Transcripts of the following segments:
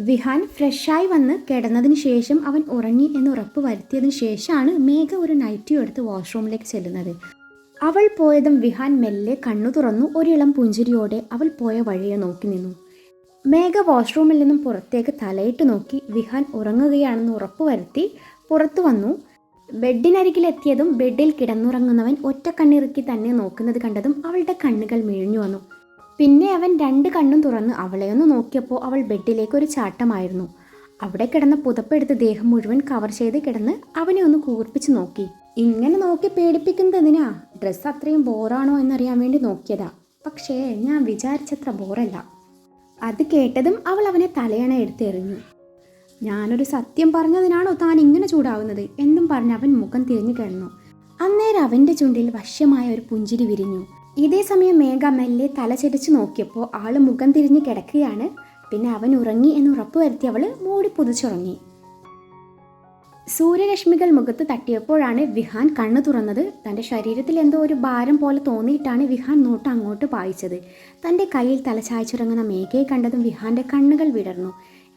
വിഹാൻ ഫ്രഷായി വന്ന് കിടന്നതിന് ശേഷം അവൻ ഉറങ്ങി എന്ന് ഉറപ്പ് വരുത്തിയതിന് ശേഷമാണ് മേഘ ഒരു നൈറ്റിയും എടുത്ത് വാഷ്റൂമിലേക്ക് ചെല്ലുന്നത്. അവൾ പോയതും വിഹാൻ മെല്ലെ കണ്ണു തുറന്നു ഒരിളം പുഞ്ചിരിയോടെ അവൾ പോയ വഴിയെ നോക്കി നിന്നു. മേഘ വാഷ്റൂമിൽ നിന്നും പുറത്തേക്ക് തലയിട്ട് നോക്കി വിഹാൻ ഉറങ്ങുകയാണെന്ന് ഉറപ്പ് വരുത്തി പുറത്തു വന്നു. ബെഡിനരികിലെത്തിയതും ബെഡിൽ കിടന്നുറങ്ങുന്നവൻ ഒറ്റ കണ്ണിറുക്കി തന്നെ നോക്കുന്നത് കണ്ടതും അവളുടെ കണ്ണുകൾ മിഴിഞ്ഞു വന്നു. പിന്നെ അവൻ രണ്ട് കണ്ണും തുറന്ന് അവളെ ഒന്ന് നോക്കിയപ്പോൾ അവൾ ബെഡിലേക്ക് ഒരു ചാട്ടമായിരുന്നു. അവിടെ കിടന്ന പുതപ്പെടുത്ത് ദേഹം മുഴുവൻ കവർ ചെയ്ത് കിടന്ന് അവനെ ഒന്ന് കൂർപ്പിച്ച് നോക്കി. ഇങ്ങനെ നോക്കി പേടിപ്പിക്കുന്നത് എന്തിനാ ഡ്രസ്സ് അത്രയും ബോറാണോ എന്നറിയാൻ വേണ്ടി നോക്കിയതാ. പക്ഷേ ഞാൻ വിചാരിച്ചത്ര ബോറല്ല അത് കേട്ടതും അവൾ അവനെ തലയണ എടുത്തെറിഞ്ഞു ഞാനൊരു സത്യം പറഞ്ഞതിനാണോ താൻ ഇങ്ങനെ ചൂടാവുന്നത്? എന്നും പറഞ്ഞ് അവൻ മുഖം തിരിഞ്ഞു കിടന്നു. അന്നേരം അവന്റെ ചുണ്ടിൽ വശ്യമായ ഒരു പുഞ്ചിരി വിരിഞ്ഞു. ഇതേ സമയം മേഘ മെല്ലെ തലചരിച്ച് നോക്കിയപ്പോൾ ആൾ മുഖം തിരിഞ്ഞ് കിടക്കുകയാണ്. പിന്നെ അവൻ ഉറങ്ങി എന്ന് ഉറപ്പുവരുത്തി അവൾ മൂടി പുതിച്ചുറങ്ങി. സൂര്യരശ്മികൾ മുഖത്ത് തട്ടിയപ്പോഴാണ് വിഹാൻ കണ്ണു തുറന്നത്. തന്റെ ശരീരത്തിൽ എന്തോ ഒരു ഭാരം പോലെ തോന്നിയിട്ടാണ് വിഹാൻ നോട്ട് അങ്ങോട്ട് പായിച്ചത്. തന്റെ കയ്യിൽ തലചായ്ച്ചുറങ്ങുന്ന മേഘയെ കണ്ടതും വിഹാന്റെ കണ്ണുകൾ വിടർന്നു.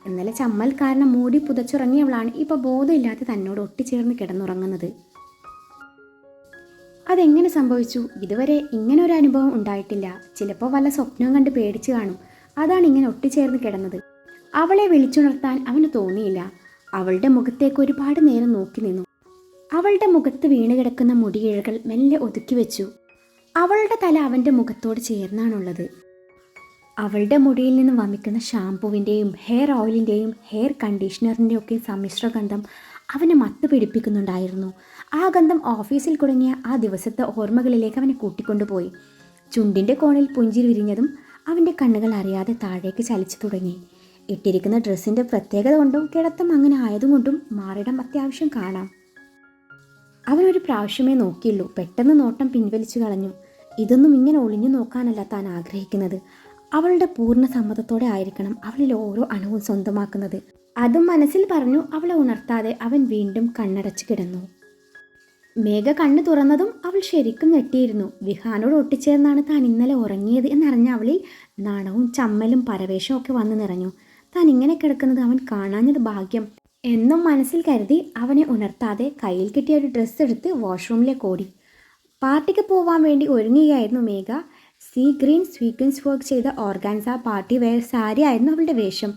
ഇന്നലെ ചമ്മൽ കാരണം മൂടി പുതച്ചുറങ്ങിയവളാണ് ഇപ്പോൾ ബോധമില്ലാതെ തന്നോട് ഒട്ടിച്ചേർന്ന് കിടന്നുറങ്ങുന്നത്. അതെങ്ങനെ സംഭവിച്ചു? ഇതുവരെ ഇങ്ങനെ ഒരു അനുഭവം ഉണ്ടായിട്ടില്ല. ചിലപ്പോൾ വല്ല സ്വപ്നവും കണ്ട് പേടിച്ചു കാണും. അതാണ് ഇങ്ങനെ ഒട്ടിച്ചേർന്ന് കിടന്നത്. അവളെ വിളിച്ചുണർത്താൻ അവന് തോന്നിയില്ല. അവളുടെ മുഖത്തേക്ക് ഒരുപാട് നേരം നോക്കി നിന്നു. അവളുടെ മുഖത്ത് വീണ് കിടക്കുന്ന മുടിയിഴകൾ മെല്ലെ ഒതുക്കി വെച്ചു. അവളുടെ തല അവന്റെ മുഖത്തോട് ചേർന്നാണുള്ളത്. അവളുടെ മുടിയിൽ നിന്ന് വമിക്കുന്ന ഷാംപൂവിന്റെയും ഹെയർ ഓയിലിന്റെയും ഹെയർ കണ്ടീഷണറിന്റെയൊക്കെ സമ്മിശ്ര ഗന്ധം അവനെ മത്ത് പിടിപ്പിക്കുന്നുണ്ടായിരുന്നു. ആ ഗന്ധം ഓഫീസിൽ കുടുങ്ങിയ ആ ദിവസത്തെ ഓർമ്മകളിലേക്ക് അവനെ കൂട്ടിക്കൊണ്ടുപോയി. ചുണ്ടിന്റെ കോണിൽ പുഞ്ചിരി വിരിഞ്ഞതും അവന്റെ കണ്ണുകൾ അറിയാതെ താഴേക്ക് ചലിച്ചു തുടങ്ങി. ഇട്ടിരിക്കുന്ന ഡ്രസ്സിന്റെ പ്രത്യേകത കൊണ്ടും കിടത്തം അങ്ങനെ ആയതുകൊണ്ടും മാറിടം അത്യാവശ്യം കാണാം. അവനൊരു പ്രാവശ്യമേ നോക്കിയുള്ളൂ. പെട്ടെന്ന് നോട്ടം പിൻവലിച്ചു കളഞ്ഞു. ഇതൊന്നും ഇങ്ങനെ ഒളിഞ്ഞു നോക്കാനല്ല താൻ ആഗ്രഹിക്കുന്നത്. അവളുടെ പൂർണ സമ്മതത്തോടെ ആയിരിക്കണം അവളിൽ ഓരോ അണുവും സ്വന്തമാക്കുന്നത്. അതും മനസ്സിൽ പറഞ്ഞു അവളെ ഉണർത്താതെ അവൻ വീണ്ടും കണ്ണടച്ചു കിടന്നു. മേഘ കണ്ണു തുറന്നതും അവൾ ശരിക്കും ഞെട്ടിയിരുന്നു. വിഹാനോട് ഒട്ടിച്ചേർന്നാണ് താൻ ഇന്നലെ ഉറങ്ങിയത് എന്നറിഞ്ഞ അവളിൽ നാണവും ചമ്മലും പരവേശവും ഒക്കെ വന്നു നിറഞ്ഞു. താൻ ഇങ്ങനെ കിടക്കുന്നത് അവൻ കാണാഞ്ഞത് ഭാഗ്യം. എന്നും മനസ്സിൽ കരുതി അവനെ ഉണർത്താതെ കയ്യിൽ കിട്ടിയ ഒരു ഡ്രസ്സ് എടുത്ത് വാഷ്റൂമിലേക്ക് ഓടി. പാർട്ടിക്ക് പോവാൻ വേണ്ടി ഒരുങ്ങുകയായിരുന്നു Megha. Sea green sequence work ചെയ്ത ഓർഗാൻസ പാർട്ടി വെയർ സാരി ആയിരുന്നു അവളുടെ വേഷം.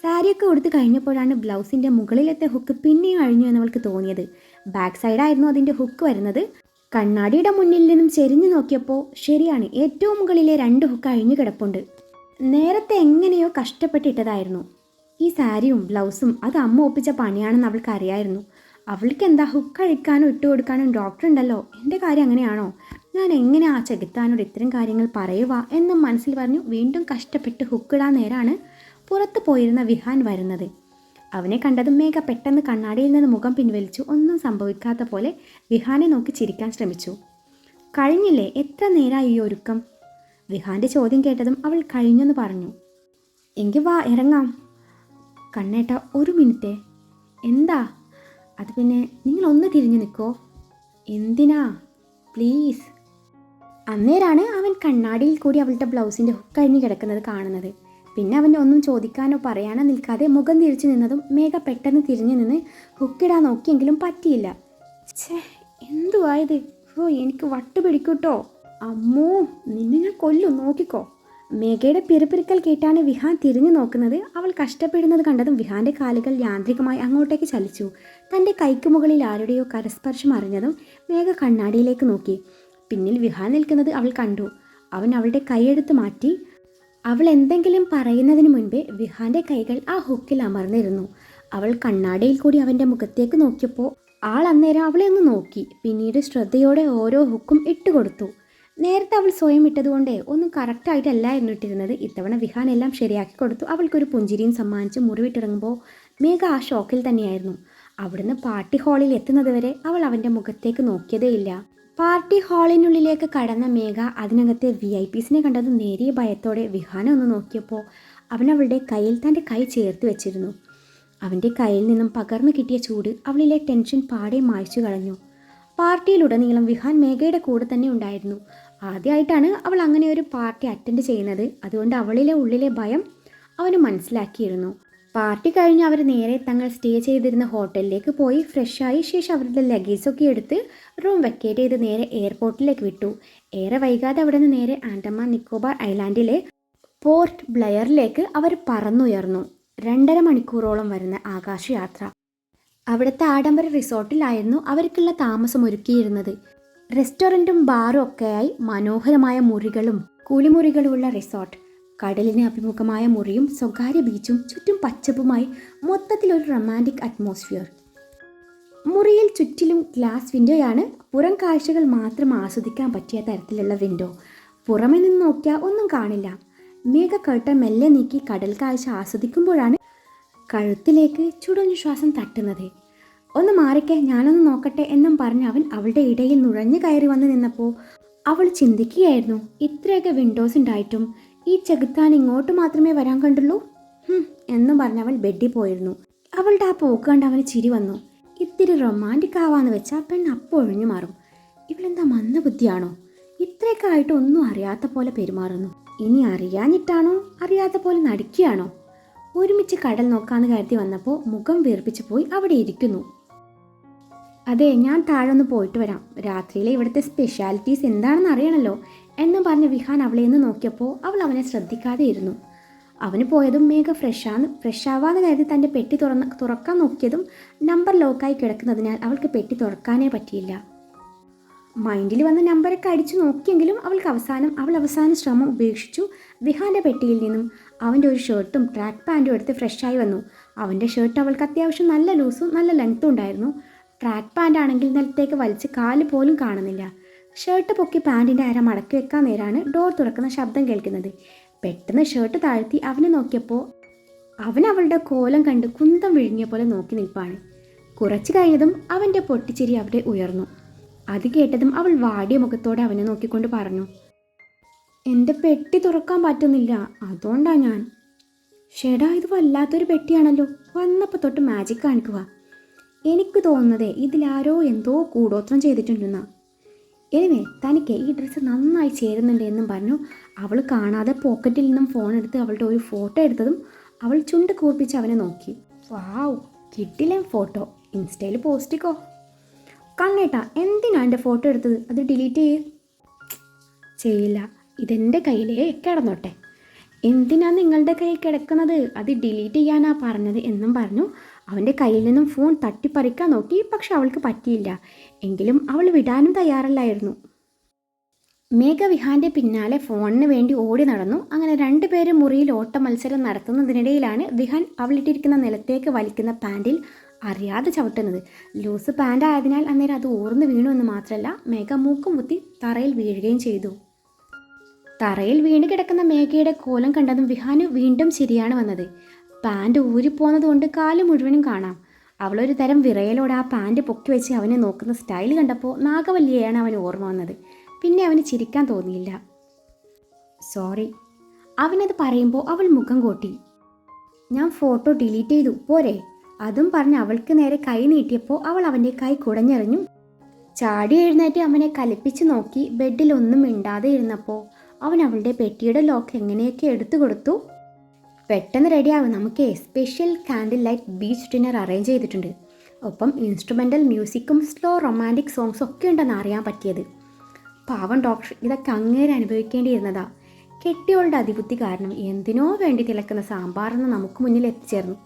സാരിയൊക്കെ ഉടുത്ത് കഴിഞ്ഞപ്പോഴാണ് ബ്ലൗസിന്റെ മുകളിലത്തെ ഹുക്ക് പിന്നെയും അഴിഞ്ഞു എന്നവൾക്ക് തോന്നിയത്. ബാക്ക് സൈഡായിരുന്നു അതിന്റെ ഹുക്ക് വരുന്നത്. കണ്ണാടിയുടെ മുന്നിൽ നിന്നും ചെരിഞ്ഞു നോക്കിയപ്പോൾ ശരിയാണ് ഏറ്റവും മുകളിലെ രണ്ട് ഹുക്ക് അഴിഞ്ഞു കിടപ്പുണ്ട്. നേരത്തെ എങ്ങനെയോ കഷ്ടപ്പെട്ടിട്ടതായിരുന്നു. ഈ സാരിയും ബ്ലൗസും അത് അമ്മ ഒപ്പിച്ച പണിയാണെന്ന് അവൾക്ക് അറിയായിരുന്നു. അവൾക്ക് എന്താ ഹുക്ക് അഴിക്കാനും ഇട്ട് കൊടുക്കാനും ഡോക്ടർ ഉണ്ടല്ലോ എന്റെ കാര്യം അങ്ങനെയാണോ? ഞാൻ എങ്ങനെ ആ ചെകുത്താനോട് ഇത്തരം കാര്യങ്ങൾ പറയുക എന്നും മനസ്സിൽ പറഞ്ഞു വീണ്ടും കഷ്ടപ്പെട്ട് ഹുക്കിടാൻ നേരാണ് പുറത്തു പോയിരുന്ന വിഹാൻ വരുന്നത്. അവനെ കണ്ടതും മേഘ പെട്ടെന്ന് കണ്ണാടിയിൽ നിന്ന് മുഖം പിൻവലിച്ചു. ഒന്നും സംഭവിക്കാത്ത പോലെ വിഹാനെ നോക്കി ചിരിക്കാൻ ശ്രമിച്ചു. കഴിഞ്ഞില്ലേ? എത്ര നേരമായി ഈ ഒരുക്കം? വിഹാന്റെ ചോദ്യം കേട്ടതും അവൾ കഴിഞ്ഞെന്ന് പറഞ്ഞു. എങ്കിൽ വാ ഇറങ്ങാം. കണ്ണേട്ട ഒരു മിനിറ്റേ. എന്താ? അത് പിന്നെ നിങ്ങൾ ഒന്ന് തിരിഞ്ഞു നിൽക്കോ എന്തിനാ? പ്ലീസ്. അന്നേരാണ് അവൻ കണ്ണാടിയിൽ കൂടി അവളുടെ ബ്ലൗസിന്റെ ഹുക്ക് കഴിഞ്ഞ് കിടക്കുന്നത് കാണുന്നത്. പിന്നെ അവൻ ഒന്നും ചോദിക്കാനോ പറയാനോ നിൽക്കാതെ മുഖം തിരിച്ചു നിന്നതും മേഘ പെട്ടെന്ന് തിരിഞ്ഞു നിന്ന് ഹുക്കിടാൻ നോക്കിയെങ്കിലും പറ്റിയില്ല. ഛേ എന്തുവായത് ഓ എനിക്ക് വട്ട് പിടിക്കൂട്ടോ. അമ്മോ നിന്നെ ഞാൻ കൊല്ലും നോക്കിക്കോ. മേഘയുടെ പിറുപിറുക്കൽ കേട്ടാണ് വിഹാൻ തിരിഞ്ഞു നോക്കുന്നത്. അവൾ കഷ്ടപ്പെടുന്നത് കണ്ടതും വിഹാന്റെ കാലുകൾ യാന്ത്രികമായി അങ്ങോട്ടേക്ക് ചലിച്ചു. തന്റെ കൈക്ക് മുകളിൽ ആരുടെയോ കരസ്പർശം അറിഞ്ഞതും മേഘ കണ്ണാടിയിലേക്ക് നോക്കി. പിന്നിൽ വിഹാൻ നിൽക്കുന്നത് അവൾ കണ്ടു. അവൻ അവളുടെ കൈയെടുത്ത് മാറ്റി അവൾ എന്തെങ്കിലും പറയുന്നതിന് മുൻപേ വിഹാന്റെ കൈകൾ ആ ഹുക്കിൽ അമർന്നിരുന്നു. അവൾ കണ്ണാടിയിൽ കൂടി അവന്റെ മുഖത്തേക്ക് നോക്കിയപ്പോൾ ആൾ അന്നേരം അവളെ ഒന്ന് നോക്കി. പിന്നീട് ശ്രദ്ധയോടെ ഓരോ ഹുക്കും ഇട്ടുകൊടുത്തു നേരത്തെ അവൾ സ്വയം ഇട്ടതുകൊണ്ട് ഒന്നും കറക്റ്റായിട്ടല്ല എന്നിട്ടിരുന്നത്. ഇത്തവണ വിഹാൻ എല്ലാം ശരിയാക്കി കൊടുത്തു. അവൾക്കൊരു പുഞ്ചിരിയും സമ്മാനിച്ച് മുറിവിട്ടിറങ്ങുമ്പോൾ മേഘ ആ ഷോക്കിൽ തന്നെയായിരുന്നു. അവിടുന്ന് പാർട്ടി ഹാളിൽ എത്തുന്നതുവരെ അവൾ അവന്റെ മുഖത്തേക്ക് നോക്കിയതേയില്ല. പാർട്ടി ഹാളിനുള്ളിലേക്ക് കടന്ന മേഘ അതിനകത്തെ വി ഐ പീസിനെ കണ്ടത് നേരിയ ഭയത്തോടെ വിഹാനം ഒന്ന് നോക്കിയപ്പോൾ അവൻ അവളുടെ കയ്യിൽ തന്റെ കൈ ചേർത്ത് വെച്ചിരുന്നു. അവന്റെ കയ്യിൽ നിന്നും പകർന്നു കിട്ടിയ ചൂട് അവളിലെ ടെൻഷൻ പാടെ മായ്ച്ചു കളഞ്ഞു. പാർട്ടിയിലുടനീളം വിഹാൻ മേഘയുടെ കൂടെ തന്നെ ഉണ്ടായിരുന്നു. ആദ്യമായിട്ടാണ് അവൾ അങ്ങനെ ഒരു പാർട്ടി അറ്റൻഡ് ചെയ്യുന്നത്. അതുകൊണ്ട് അവളിലെ ഉള്ളിലെ ഭയം അവന് മനസ്സിലാക്കിയിരുന്നു. പാർട്ടി കഴിഞ്ഞ് അവർ നേരെ തങ്ങൾ സ്റ്റേ ചെയ്തിരുന്ന ഹോട്ടലിലേക്ക് പോയി ഫ്രഷായി ശേഷം അവരുടെ ലഗേജൊക്കെ എടുത്ത് റൂം വെക്കേറ്റ് ചെയ്ത് നേരെ എയർപോർട്ടിലേക്ക് വിട്ടു. ഏറെ വൈകാതെ അവിടെ നിന്ന് നേരെ ആൻഡമാൻ നിക്കോബാർ ഐലാൻഡിലെ പോർട്ട് ബ്ലെയറിലേക്ക് അവർ പറന്നുയർന്നു. രണ്ടര മണിക്കൂറോളം വരുന്ന ആകാശയാത്ര. അവിടുത്തെ ആഡംബര റിസോർട്ടിലായിരുന്നു അവർക്കുള്ള താമസം ഒരുക്കിയിരുന്നത്. റെസ്റ്റോറന്റും ബാറും ഒക്കെയായി മനോഹരമായ മുറികളും കൂലിമുറികളുമുള്ള റിസോർട്ട്. കടലിന് അഭിമുഖമായ മുറിയും സ്വകാര്യ ബീച്ചും ചുറ്റും പച്ചപ്പുമായി മൊത്തത്തിലൊരു റൊമാന്റിക് അറ്റ്മോസ്ഫിയർ മുറിയിൽ ചുറ്റിലും ഗ്ലാസ് വിൻഡോയാണ് പുറം കാഴ്ചകൾ മാത്രം ആസ്വദിക്കാൻ പറ്റിയ തരത്തിലുള്ള വിൻഡോ പുറമെ നിന്ന് നോക്കിയാൽ ഒന്നും കാണില്ല. മേഘ കേട്ട മെല്ലെ നീക്കി കടൽ കാഴ്ച ആസ്വദിക്കുമ്പോഴാണ് കഴുത്തിലേക്ക് ചുടഞ്ഞു ശ്വാസം തട്ടുന്നത്. ഒന്ന് മാറിക്കെ ഞാനൊന്ന് നോക്കട്ടെ എന്നും പറഞ്ഞ് അവൻ അവളുടെ ഇടയിൽ നുഴഞ്ഞു കയറി വന്ന് നിന്നപ്പോൾ അവൾ ചിന്തിക്കുകയായിരുന്നു ഇത്രയൊക്കെ വിൻഡോസ് ഉണ്ടായിട്ടും ഈ ചെകുത്താൻ ഇങ്ങോട്ട് മാത്രമേ വരാൻ കണ്ടുള്ളൂ? എന്നും പറഞ്ഞ് അവൻ ബെഡിൽ പോയിരുന്നു. അവളുടെ ആ പോക്ക് കണ്ട് അവന് ചിരി വന്നു. ഇത്തിരി റൊമാന്റിക് ആവാന്ന് വെച്ചാൽ പെണ്ണ് അപ്പോൾ ഒഴിഞ്ഞു മാറും. ഇവളെന്താ മന്ദബുദ്ധിയാണോ ഇത്രയൊക്കെ ആയിട്ട് ഒന്നും അറിയാത്ത പോലെ പെരുമാറുന്നു. ഇനി അറിയാഞ്ഞിട്ടാണോ? അറിയാത്ത പോലെ നടിക്കുകയാണോ ഒരുമിച്ച് കടൽ നോക്കാന്ന് കരുതി വന്നപ്പോൾ മുഖം വീർപ്പിച്ചു പോയി അവിടെ ഇരിക്കുന്നു. അതെ ഞാൻ താഴെ ഒന്ന് പോയിട്ട് വരാം. രാത്രിയിലെ ഇവിടുത്തെ സ്പെഷ്യാലിറ്റീസ് എന്താണെന്ന് അറിയണമല്ലോ എന്നും പറഞ്ഞ് വിഹാൻ അവളെ നിന്ന് നോക്കിയപ്പോൾ അവൾ അവനെ ശ്രദ്ധിക്കാതെ ഇരുന്നു. അവന് പോയതും മേഘ ഫ്രഷാന്ന് ഫ്രഷ് ആവാന്ന് കരുതി തന്റെ പെട്ടി തുറന്ന് തുറക്കാൻ നോക്കിയതും നമ്പർ ലോക്കായി കിടക്കുന്നതിനാൽ അവൾക്ക് പെട്ടി തുറക്കാനേ പറ്റിയില്ല. മൈൻഡിൽ വന്ന നമ്പറൊക്കെ അടിച്ചു നോക്കിയെങ്കിലും അവൾക്ക് അവസാനം അവൾ അവസാന ശ്രമം ഉപേക്ഷിച്ചു വിഹാന്റെ പെട്ടിയിൽ നിന്നും. അവന്റെ ഒരു ഷർട്ടും ട്രാക്ക് പാന്റും എടുത്ത് ഫ്രഷായി വന്നു. അവന്റെ ഷർട്ട് അവൾക്ക് അത്യാവശ്യം നല്ല ലൂസും നല്ല ലെങ്ത്തും ഉണ്ടായിരുന്നു. ട്രാക്ക് പാന്റ് ആണെങ്കിൽ നിലത്തേക്ക് വലിച്ച് കാൽ പോലും കാണുന്നില്ല. ഷർട്ട് പൊക്കി പാന്റിന്റെ അര മടക്കി വെക്കാൻ നേരാണ് ഡോർ തുറക്കുന്ന ശബ്ദം കേൾക്കുന്നത്. പെട്ടെന്ന് ഷർട്ട് താഴ്ത്തി അവനെ നോക്കിയപ്പോൾ അവൻ അവളുടെ കോലം കണ്ട് കുന്തം വിഴുങ്ങിയ പോലെ നോക്കി നിൽപ്പാണ്. കുറച്ചു കഴിഞ്ഞതും അവന്റെ പൊട്ടിച്ചിരി അവിടെ ഉയർന്നു. അത് കേട്ടതും അവൾ വാടിയ മുഖത്തോടെ അവനെ നോക്കിക്കൊണ്ട് പറഞ്ഞു എന്റെ പെട്ടി തുറക്കാൻ പറ്റുന്നില്ല അതുകൊണ്ടാ ഞാൻ. ഷെടാ ഇത് വല്ലാത്തൊരു പെട്ടിയാണല്ലോ. വന്നപ്പോൾ തൊട്ട് മാജിക് കാണിക്കുക എനിക്ക് തോന്നുന്നത് ഇതിലാരോ എന്തോ കൂടോത്രം ചെയ്തിട്ടുണ്ടെന്നാ. എനിവേ തനിക്ക് ഈ ഡ്രസ്സ് നന്നായി ചേരുന്നുണ്ട് എന്നും പറഞ്ഞു. അവൾ കാണാതെ പോക്കറ്റിൽ നിന്നും ഫോൺ എടുത്ത് അവളുടെ ഒരു ഫോട്ടോ എടുത്തതും അവൾ ചുണ്ട് കൂർപ്പിച്ച് അവനെ നോക്കി. വാവ് കിട്ടില്ലേ ഫോട്ടോ ഇൻസ്റ്റയിൽ പോസ്റ്റിക്കോ കണ്ണേട്ടാ എന്തിനാ എന്റെ ഫോട്ടോ എടുത്തത്? അത് ഡിലീറ്റ് ചെയ്യ്. ചെയ്യില്ല ഇതെന്റെ കയ്യിലേ കിടന്നോട്ടെ. എന്തിനാ നിങ്ങളുടെ കയ്യിൽ കിടക്കുന്നത്? അത് ഡിലീറ്റ് ചെയ്യാനാ പറഞ്ഞത്? എന്നും പറഞ്ഞു. അവന്റെ കയ്യിൽ നിന്നും ഫോൺ തട്ടിപ്പറിക്കാൻ നോക്കി പക്ഷെ അവൾക്ക് പറ്റിയില്ല. എങ്കിലും അവൾ വിടാനും തയ്യാറല്ലായിരുന്നു. മേഘ വിഹാന്റെ പിന്നാലെ ഫോണിന് വേണ്ടി ഓടി നടന്നു. അങ്ങനെ രണ്ടുപേരും മുറിയിൽ ഓട്ട മത്സരം നടത്തുന്നതിനിടയിലാണ് വിഹാൻ അവളിട്ടിരിക്കുന്ന നിലത്തേക്ക് വലിക്കുന്ന പാന്റിൽ അറിയാതെ ചവിട്ടുന്നത്. ലൂസ് പാന്റ് ആയതിനാൽ അന്നേരം അത് ഊർന്ന് വീണു എന്ന് മാത്രമല്ല മേഘ മൂക്കും കുത്തി തറയിൽ വീഴുകയും ചെയ്തു. തറയിൽ വീണ് കിടക്കുന്ന മേഘയുടെ കോലം കണ്ടതും വിഹാന് വീണ്ടും ശരിയാണ് വന്നത്. പാന്റ് ഊരിപ്പോന്നത് കൊണ്ട് കാൽ മുഴുവനും കാണാം. അവളൊരു തരം വിറയലോടെ ആ പാന്റ് പൊക്കി വെച്ച് അവനെ നോക്കുന്ന സ്റ്റൈൽ കണ്ടപ്പോൾ നാഗവല്ലിയെയാണ് അവന് ഓർമ്മ വന്നത്. പിന്നെ അവന് ചിരിക്കാൻ തോന്നിയില്ല. സോറി അവനത് പറയുമ്പോൾ അവൾ മുഖം കൂട്ടി. ഞാൻ ഫോട്ടോ ഡിലീറ്റ് ചെയ്തു പോരെ. അതും പറഞ്ഞ് അവൾക്ക് നേരെ കൈ നീട്ടിയപ്പോൾ അവൾ അവന്റെ കൈ കുടഞ്ഞെറിഞ്ഞു. ചാടി എഴുന്നേറ്റ് അവനെ കലിപ്പിച്ച് നോക്കി ബെഡിലൊന്നും മിണ്ടാതെ ഇരുന്നപ്പോൾ അവൻ അവളുടെ പെട്ടിയുടെ ലോക്ക് എങ്ങനെയൊക്കെ എടുത്തു കൊടുത്തു? പെട്ടെന്ന് റെഡിയാവും നമുക്ക് special candle light beach dinner arrange ചെയ്തിട്ടുണ്ട്. ഒപ്പം ഇൻസ്ട്രുമെന്റൽ മ്യൂസിക്കും സ്ലോ റൊമാന്റിക് സോങ്സും ഒക്കെ ഉണ്ടെന്ന് അറിയാൻ പറ്റിയത്. പാവം ഡോക്ടർ ഇതൊക്കെ അങ്ങേരെ അനുഭവിക്കേണ്ടിയിരുന്നതാ. കെട്ടിയോളുടെ അതിബുദ്ധി കാരണം എന്തിനോ വേണ്ടി തിളക്കുന്ന സാമ്പാറെന്ന് നമുക്ക് മുന്നിൽ എത്തിച്ചേർന്നു.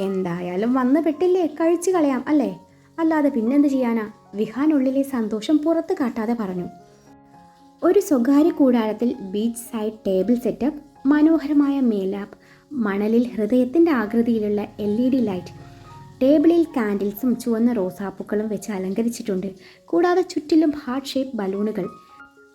എന്തായാലും വന്ന് പെട്ടില്ലേ കഴിച്ചു കളയാം അല്ലേ? അല്ലാതെ പിന്നെന്ത് ചെയ്യാനാ? വിഹാനുള്ളിലെ സന്തോഷം പുറത്ത് കാട്ടാതെ പറഞ്ഞു. ഒരു സ്വകാര്യ കൂടാരത്തിൽ ബീച്ച് സൈഡ് ടേബിൾ സെറ്റപ്പ് മനോഹരമായ മേലാപ്പ് മണലിൽ ഹൃദയത്തിന്റെ ആകൃതിയിലുള്ള എൽ ഇ ഡി ലൈറ്റ് ടേബിളിൽ കാൻഡിൽസും ചുവന്ന റോസാപ്പൂക്കളും വെച്ച് അലങ്കരിച്ചിട്ടുണ്ട്. കൂടാതെ ചുറ്റിലും ഹാർട്ട് ഷേപ്പ് ബലൂണുകൾ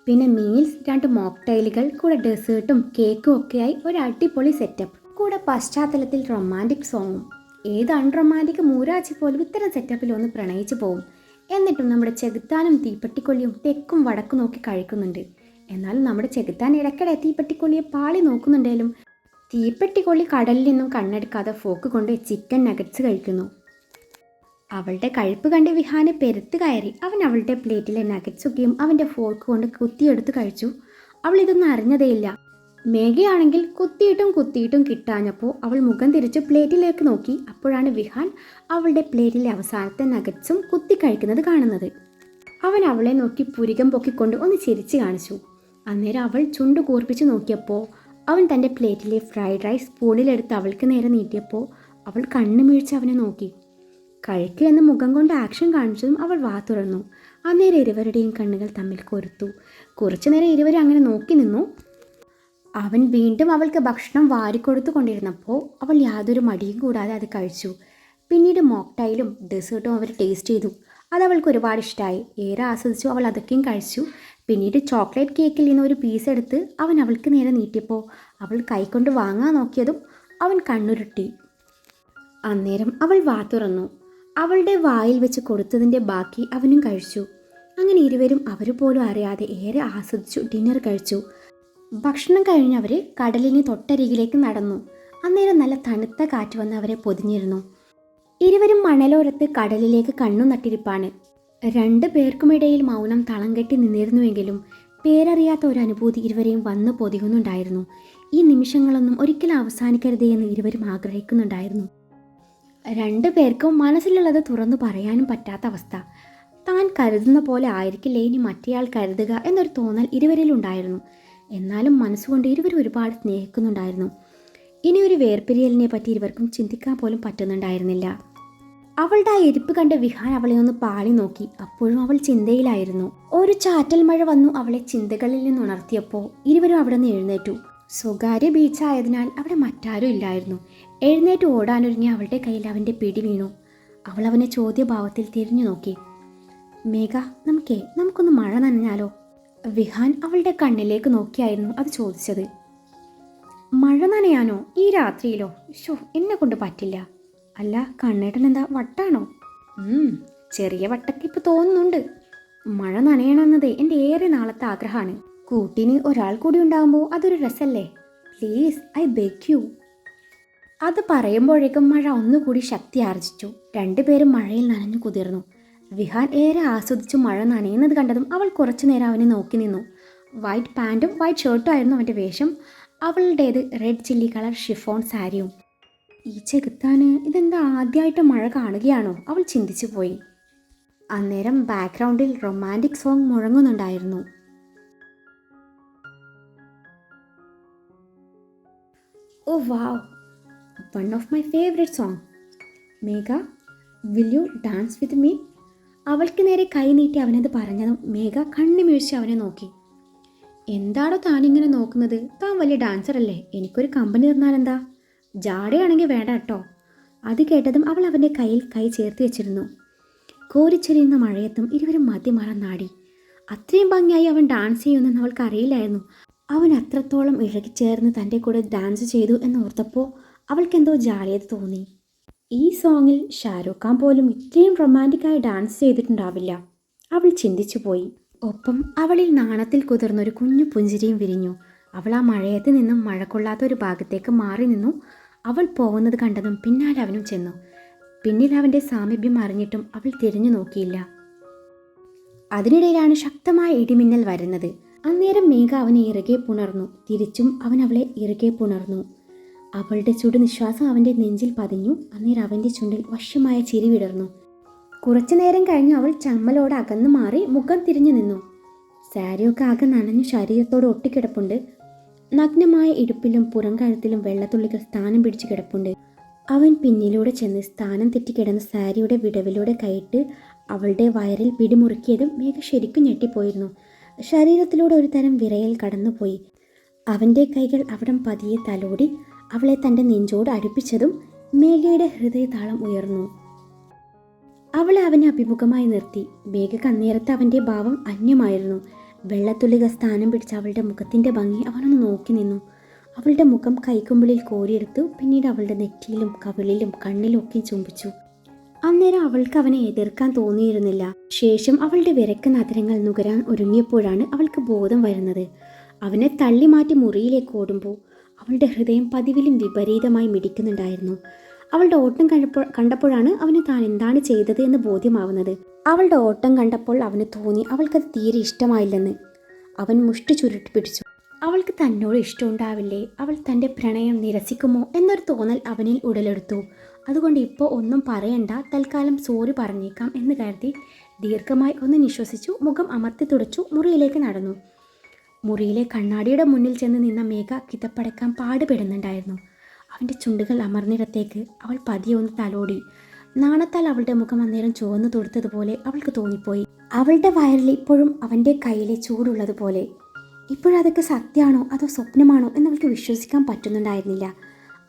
പിന്നെ മീൽസ് രണ്ട് മോക്ടൈലുകൾ കൂടെ ഡെസേർട്ടും കേക്കും ഒക്കെയായി ഒരു അടിപൊളി സെറ്റപ്പ് കൂടെ പശ്ചാത്തലത്തിൽ റൊമാന്റിക് സോങ്ങും ഏത് അൺറൊമാന്റിക് മൂരാച്ചി പോലും ഇത്തരം സെറ്റപ്പിൽ ഒന്ന് പ്രണയിച്ചു പോകും. എന്നിട്ടും നമ്മുടെ ചെകുത്താനും തീപ്പെട്ടിക്കൊള്ളിയും തെക്കും വടക്കും നോക്കി കഴിക്കുന്നുണ്ട്. എന്നാലും നമ്മുടെ ചെകുത്താൻ ഇടയ്ക്കിടെ തീപ്പെട്ടിക്കൊള്ളിയെ പാളി നോക്കുന്നുണ്ടെങ്കിലും തീപ്പെട്ടിക്കൊള്ളി കടലിൽ നിന്നും കണ്ണെടുക്കാതെ ഫോക്ക് കൊണ്ട് ചിക്കൻ നഗറ്റ്സ് കഴിക്കുന്നു. അവളുടെ കഴിപ്പ് കണ്ട് വിഹാനെ പെരുത്ത് കയറി. അവൻ അവളുടെ പ്ലേറ്റിലെ നഗറ്റ്സ് ഒക്കെയും അവന്റെ ഫോക്ക് കൊണ്ട് കുത്തിയെടുത്ത് കഴിച്ചു. അവൾ ഇതൊന്നും അറിഞ്ഞതേയില്ല. മേഘയാണെങ്കിൽ കുത്തിയിട്ടും കുത്തിയിട്ടും കിട്ടാഞ്ഞപ്പോൾ അവൾ മുഖം തിരിച്ച് പ്ലേറ്റിലേക്ക് നോക്കി. അപ്പോഴാണ് വിഹാൻ അവളുടെ പ്ലേറ്റിലെ അവസാനത്തെ നഗറ്റ്സും കുത്തി കഴിക്കുന്നത് കാണുന്നത്. അവൻ അവളെ നോക്കി പുരികം പൊക്കിക്കൊണ്ട് ഒന്ന് ചിരിച്ചു കാണിച്ചു. അന്നേരം അവൾ ചുണ്ടു കൂർപ്പിച്ച് നോക്കിയപ്പോൾ അവൻ തന്റെ പ്ലേറ്റിലെ ഫ്രൈഡ് റൈസ് സ്പൂണിലെടുത്ത് അവൾക്ക് നേരെ നീട്ടിയപ്പോൾ അവൾ കണ്ണു അവനെ നോക്കി. കഴിക്കുക എന്ന് മുഖം കൊണ്ട് ആക്ഷൻ കാണിച്ചതും അവൾ വാ തുറന്നു. അന്നേരം ഇരുവരുടെയും കണ്ണുകൾ തമ്മിൽ കൊരുത്തു. കുറച്ചു നേരം ഇരുവരും അങ്ങനെ നോക്കി നിന്നു. അവൻ വീണ്ടും അവൾക്ക് ഭക്ഷണം വാരിക്കൊടുത്തു കൊണ്ടിരുന്നപ്പോൾ അവൾ യാതൊരു മടിയും കൂടാതെ അത് കഴിച്ചു. പിന്നീട് മോക്ടൈലും ഡെസേർട്ടും അവർ ടേസ്റ്റ് ചെയ്തു. അത് അവൾക്ക് ഒരുപാട് ഇഷ്ടമായി ഏറെ ആസ്വദിച്ചു അവൾ അതൊക്കെയും കഴിച്ചു. പിന്നീട് ചോക്ലേറ്റ് കേക്കിൽ നിന്ന് ഒരു പീസ് എടുത്ത് അവൻ അവൾക്ക് നേരെ നീട്ടിയപ്പോൾ അവൾ കൈകൊണ്ട് വാങ്ങാൻ നോക്കിയതും അവൻ കണ്ണുരുട്ടി. അന്നേരം അവൾ വാ തുറന്നു. അവളുടെ വായിൽ വെച്ച് കൊടുത്തതിന്റെ ബാക്കി അവനും കഴിച്ചു. അങ്ങനെ ഇരുവരും അവർ പോലും അറിയാതെ ഏറെ ആസ്വദിച്ചു ഡിന്നർ കഴിച്ചു. ഭക്ഷണം കഴിഞ്ഞവർ കടലിന് തൊട്ടരികിലേക്ക് നടന്നു. അന്നേരം നല്ല തണുത്ത കാറ്റ് വന്ന് അവരെ പൊതിഞ്ഞിരുന്നു. ഇരുവരും മണലോരത്ത് കടലിലേക്ക് കണ്ണു നട്ടിരിപ്പാണ്. രണ്ടു പേർക്കുമിടയിൽ മൗനം തളം കെട്ടി നിന്നിരുന്നുവെങ്കിലും പേരറിയാത്ത ഒരു അനുഭൂതി ഇരുവരെയും വന്നു പൊതിയുന്നുണ്ടായിരുന്നു. ഈ നിമിഷങ്ങളൊന്നും ഒരിക്കലും അവസാനിക്കരുതേ എന്ന് ഇരുവരും ആഗ്രഹിക്കുന്നുണ്ടായിരുന്നു. രണ്ടു പേർക്കും മനസ്സിലുള്ളത് തുറന്നു പറയാനും പറ്റാത്ത അവസ്ഥ. താൻ കരുതുന്ന പോലെ ആയിരിക്കില്ലേ ഇനി മറ്റേയാൾ കരുതുക എന്നൊരു തോന്നൽ ഇരുവരിലുണ്ടായിരുന്നു. എന്നാലും മനസ്സുകൊണ്ട് ഇരുവരും ഒരുപാട് സ്നേഹിക്കുന്നുണ്ടായിരുന്നു. ഇനി ഒരു വേർപിരിയലിനെ പറ്റി ഇരുവർക്കും ചിന്തിക്കാൻ പോലും പറ്റുന്നുണ്ടായിരുന്നില്ല. അവളുടെ ആ എരിപ്പ് കണ്ട് വിഹാൻ അവളെ ഒന്ന് പാളി നോക്കി. അപ്പോഴും അവൾ ചിന്തയിലായിരുന്നു. ഒരു ചാറ്റൽ മഴ വന്നു അവളെ ചിന്തകളിൽ നിന്ന് ഉണർത്തിയപ്പോൾ ഇരുവരും അവിടെ നിന്ന് എഴുന്നേറ്റു. സ്വകാര്യ ബീച്ചായതിനാൽ അവിടെ മറ്റാരും ഇല്ലായിരുന്നു. എഴുന്നേറ്റ് ഓടാനൊരുങ്ങി അവളുടെ കയ്യിൽ അവന്റെ പിടി വീണു. അവൾ അവനെ ചോദ്യഭാവത്തിൽ തിരിഞ്ഞു നോക്കി. മേഘ നമുക്കേ നമുക്കൊന്ന് മഴ നനഞ്ഞാലോ? വിഹാൻ അവളുടെ കണ്ണിലേക്ക് നോക്കിയായിരുന്നു അത് ചോദിച്ചത്. മഴ നനയാനോ? ഈ രാത്രിയിലോ? ഷോ എന്നെ കൊണ്ട് പറ്റില്ല. അല്ല കണ്ണേട്ടൻ എന്താ വട്ടാണോ ചെറിയ വട്ടൊക്കെ ഇപ്പൊ തോന്നുന്നുണ്ട്. മഴ നനയണമെന്നത് എന്റെ ഏറെ നാളത്തെ ആഗ്രഹമാണ്. കൂട്ടിന് ഒരാൾ കൂടി ഉണ്ടാകുമ്പോൾ അതൊരു രസല്ലേ? പ്ലീസ് ഐ ബെഗ് യു അത് പറയുമ്പോഴേക്കും മഴ ഒന്നുകൂടി ശക്തി ആർജിച്ചു. രണ്ടുപേരും മഴയിൽ നനഞ്ഞു കുതിർന്നു. വിഹാൻ ഏറെ ആസ്വദിച്ചു മഴ നനയുന്നത് കണ്ടതും അവൾ കുറച്ചു നേരം അവനെ നോക്കി നിന്നു. വൈറ്റ് പാന്റും വൈറ്റ് ഷർട്ടും ആയിരുന്നു അവന്റെ വേഷം. അവളുടേത് റെഡ് ചില്ലി കളർ ഷിഫോൺ സാരിയും. ഈ ചെകുത്താന് ഇതെന്താ ആദ്യമായിട്ട് മഴ കാണുകയാണോ? അവൾ ചിന്തിച്ചു പോയി. അന്നേരം ബാക്ക്ഗ്രൗണ്ടിൽ റൊമാന്റിക് സോങ് മുഴങ്ങുന്നുണ്ടായിരുന്നു. ഓ wow. One of my favourite song. Megha will you dance with me? അവൾക്ക് നേരെ കൈ നീട്ടി അവനത് പറഞ്ഞതും മേഘ കണ്ണുമിഴിച്ച് അവനെ നോക്കി. എന്താണോ താനിങ്ങനെ നോക്കുന്നത്? താൻ വലിയ ഡാൻസർ അല്ലേ എനിക്കൊരു കമ്പനി തന്നാലെന്താ? ജാടയാണെങ്കിൽ വേണ്ട കേട്ടോ അത് കേട്ടതും അവൾ അവന്റെ കയ്യിൽ കൈ ചേർത്ത് വെച്ചിരുന്നു. കോരിച്ചൊരിയുന്ന മഴയത്തും ഇരുവരും മദ്യമറന്നാടി അത്രയും ഭംഗിയായി അവൻ ഡാൻസ് ചെയ്യുമെന്ന് അവൾക്ക് അറിയില്ലായിരുന്നു. അവൻ അത്രത്തോളം ഇഴകി ചേർന്ന് തന്റെ കൂടെ ഡാൻസ് ചെയ്തു എന്നോർത്തപ്പോൾ അവൾക്കെന്തോ ജാളിയത് തോന്നി. ഈ സോങ്ങിൽ ഷാരൂഖ് ഖാൻ പോലും ഇത്രയും റൊമാന്റിക്കായി ഡാൻസ് ചെയ്തിട്ടുണ്ടാവില്ല. അവൾ ചിന്തിച്ചു പോയി. ഒപ്പം അവളിൽ നാണത്തിൽ കുതിർന്നൊരു കുഞ്ഞു പുഞ്ചിരിയും വിരിഞ്ഞു. അവൾ ആ മഴയത്ത് നിന്നും മഴ കൊള്ളാത്ത ഒരു ഭാഗത്തേക്ക് മാറി നിന്നു. അവൾ പോകുന്നത് കണ്ടതും പിന്നാലെ അവനും ചെന്നു. പിന്നിൽ അവന്റെ സാമീപ്യം അറിഞ്ഞിട്ടും അവൾ തിരിഞ്ഞു നോക്കിയില്ല. അതിനിടയിലാണ് ശക്തമായ ഇടിമിന്നൽ വരുന്നത്. അന്നേരം മേഘ അവനെ ഇറുകെ പുണർന്നു. തിരിച്ചും അവൻ അവളെ ഇറുകെ പുണർന്നു. അവളുടെ ചുടു നിശ്വാസം അവന്റെ നെഞ്ചിൽ പതിഞ്ഞു. അന്നേരം അവന്റെ ചുണ്ടിൽ വശമായ ചിരി വിടർന്നു. കുറച്ചു നേരം കഴിഞ്ഞ് അവൾ ചമ്മലോട് അകന്നു മാറി മുഖം തിരിഞ്ഞു നിന്നു. സാരിയൊക്കെ ആകെ നനഞ്ഞു ശരീരത്തോട് ഒട്ടിക്കിടപ്പുണ്ട്. നഗ്നമായ ഇടുപ്പിലും പുറംകഴുത്തിലും വെള്ളത്തുള്ളികൾ സ്ഥാനം പിടിച്ചു കിടപ്പുണ്ട്. അവൻ പിന്നിലൂടെ ചെന്ന് സ്ഥാനം തെറ്റിക്കിടന്ന സാരിയുടെ വിടവിലൂടെ കൈയിട്ട് അവളുടെ വയറിൽ പിടിമുറുക്കിയതും മേഘ ശരിക്കും ഞെട്ടിപ്പോയിരുന്നു. ശരീരത്തിലൂടെ ഒരു തരം വിറയൽ കടന്നുപോയി. അവന്റെ കൈകൾ അവിടം പതിയെ തലോടി അവളെ തന്റെ നെഞ്ചോട് അടുപ്പിച്ചതും മേഘയുടെ ഹൃദയതാളം ഉയർന്നു. അവളെ അവനെ അഭിമുഖമായി നിർത്തി. മേഘ അന്നേരത്ത് അവന്റെ ഭാവം അന്യമായിരുന്നു. വെള്ളത്തുള്ളിക സ്ഥാനം പിടിച്ച അവളുടെ മുഖത്തിന്റെ ഭംഗി അവനൊന്ന് നോക്കി നിന്നു. അവളുടെ മുഖം കൈക്കുമ്പിളിൽ കോരിയെടുത്തു. പിന്നീട് അവളുടെ നെറ്റിയിലും കവിളിലും കണ്ണിലും ഒക്കെ ചുംബിച്ചു. അന്നേരം അവൾക്ക് അവനെ എതിർക്കാൻ തോന്നിയിരുന്നില്ല. ശേഷം അവളുടെ വിരക്ക് നഗരങ്ങൾ നുകരാൻ ഒരുങ്ങിയപ്പോഴാണ് അവൾക്ക് ബോധം വരുന്നത്. അവനെ തള്ളി മാറ്റി മുറിയിലേക്ക് ഓടുമ്പോൾ അവളുടെ ഹൃദയം പതിവിലും വിപരീതമായി മിടിക്കുന്നുണ്ടായിരുന്നു. അവളുടെ ഓട്ടം കണ്ടപ്പോൾ കണ്ടപ്പോഴാണ് അവന് താൻ എന്താണ് ചെയ്തത് എന്ന് ബോധ്യമാവുന്നത്. അവളുടെ ഓട്ടം കണ്ടപ്പോൾ അവന് തോന്നി അവൾക്കത് തീരെ ഇഷ്ടമായില്ലെന്ന്. അവൻ മുഷ്ടി ചുരുട്ടി പിടിച്ചു. അവൾക്ക് തന്നോട് ഇഷ്ടമുണ്ടാവില്ലേ അവൾ തന്റെ പ്രണയം നിരസിക്കുമോ എന്നൊരു തോന്നൽ അവനിൽ ഉടലെടുത്തു. അതുകൊണ്ട് ഇപ്പോൾ ഒന്നും പറയണ്ട തൽക്കാലം സോറി പറഞ്ഞേക്കാം എന്ന് കരുതി ദീർഘമായി ഒന്ന് നിശ്വസിച്ചു മുഖം അമർത്തി തുടച്ചു മുറിയിലേക്ക് നടന്നു. മുറിയിലെ കണ്ണാടിയുടെ മുന്നിൽ ചെന്ന് നിന്ന മേഘ കിതപ്പടക്കാൻ പാടുപെടുന്നുണ്ടായിരുന്നു. അവന്റെ ചുണ്ടുകൾ അമർന്നിടത്തേക്ക് അവൾ പതിയെ ഒന്ന് തലോടി. നാണത്താൽ അവളുടെ മുഖം അന്നേരം ചുവന്നു തൊടുത്തതുപോലെ അവൾക്ക് തോന്നിപ്പോയി. അവളുടെ വയറിൽ ഇപ്പോഴും അവന്റെ കയ്യിലെ ചൂടുള്ളതുപോലെ. ഇപ്പോഴതൊക്കെ സത്യമാണോ അതോ സ്വപ്നമാണോ എന്ന് അവൾക്ക് വിശ്വസിക്കാൻ പറ്റുന്നുണ്ടായിരുന്നില്ല.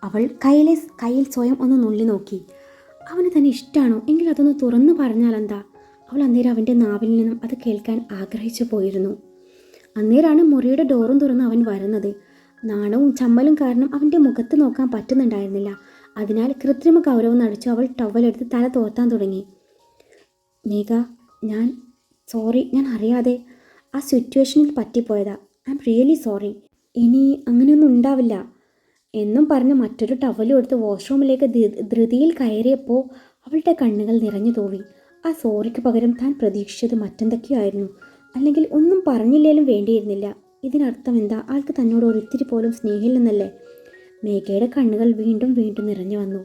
അവൾ കയ്യിലെ കയ്യിൽ സ്വയം ഒന്ന് നുള്ളി നോക്കി. അവന് തന്നെ ഇഷ്ടമാണോ എങ്കിൽ അതൊന്ന് തുറന്നു പറഞ്ഞാൽ എന്താ? അവൾ അന്നേരം അവന്റെ നാവിൽ നിന്നും അത് കേൾക്കാൻ ആഗ്രഹിച്ചു പോയിരുന്നു. അന്നേരാണ് മുറിയുടെ ഡോറും തുറന്ന് അവൻ വരുന്നത്. നാണവും ചമ്മലും കാരണം അവന്റെ മുഖത്ത് നോക്കാൻ പറ്റുന്നുണ്ടായിരുന്നില്ല. അതിനാൽ കൃത്രിമ ഗൗരവം നടിച്ചു അവൾ ടവലെടുത്ത് തല തോർത്താൻ തുടങ്ങി. മേഘ ഞാൻ സോറി ഞാൻ അറിയാതെ ആ സിറ്റുവേഷനിൽ പറ്റിപ്പോയതാ. I'm really sorry. ഇനി അങ്ങനെയൊന്നും ഉണ്ടാവില്ല. എന്നും പറഞ്ഞ് മറ്റൊരു ടവലും എടുത്ത് വാഷ്റൂമിലേക്ക് ധൃതിയിൽ കയറിയപ്പോൾ അവളുടെ കണ്ണുകൾ നിറഞ്ഞു തോവി. ആ സോറിക്ക് പകരം താൻ പ്രതീക്ഷിച്ചത് മറ്റെന്തൊക്കെയായിരുന്നു? അല്ലെങ്കിൽ ഒന്നും പറഞ്ഞില്ലേലും വേണ്ടിയിരുന്നില്ല. ഇതിനർത്ഥം എന്താ ആൾക്ക് തന്നോട് ഒരിത്തിരി പോലും സ്നേഹമില്ലെന്നല്ലേ? മേഘയുടെ കണ്ണുകൾ വീണ്ടും വീണ്ടും നിറഞ്ഞു വന്നു.